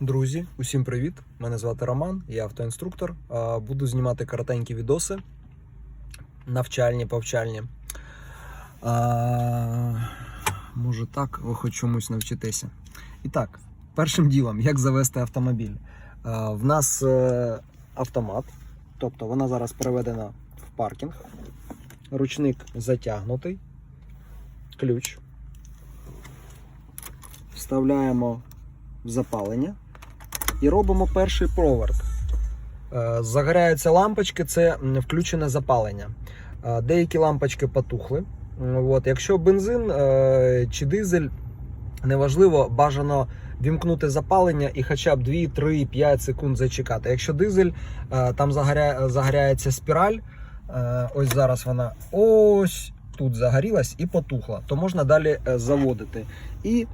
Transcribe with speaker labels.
Speaker 1: Друзі, усім привіт! Мене звати Роман, я автоінструктор. Буду знімати коротенькі відоси, навчальні, повчальні. А, може так, ви хоч чомусь навчитеся. І так, першим ділом, як завести автомобіль. А, В нас е, автомат, тобто вона зараз переведена в паркінг. Ручник затягнутий, ключ. Вставляємо в запалення і робимо перший проверт. Загоряються лампочки, це включене запалення. Е, Деякі лампочки потухли. От, якщо бензин е, чи дизель, неважливо, бажано вімкнути запалення і хоча б 2, 3, 5 секунд зачекати. Якщо дизель, е, там загоря... загоряється спіраль. Ось зараз вона ось тут загорілась і потухла, то можна далі заводити. І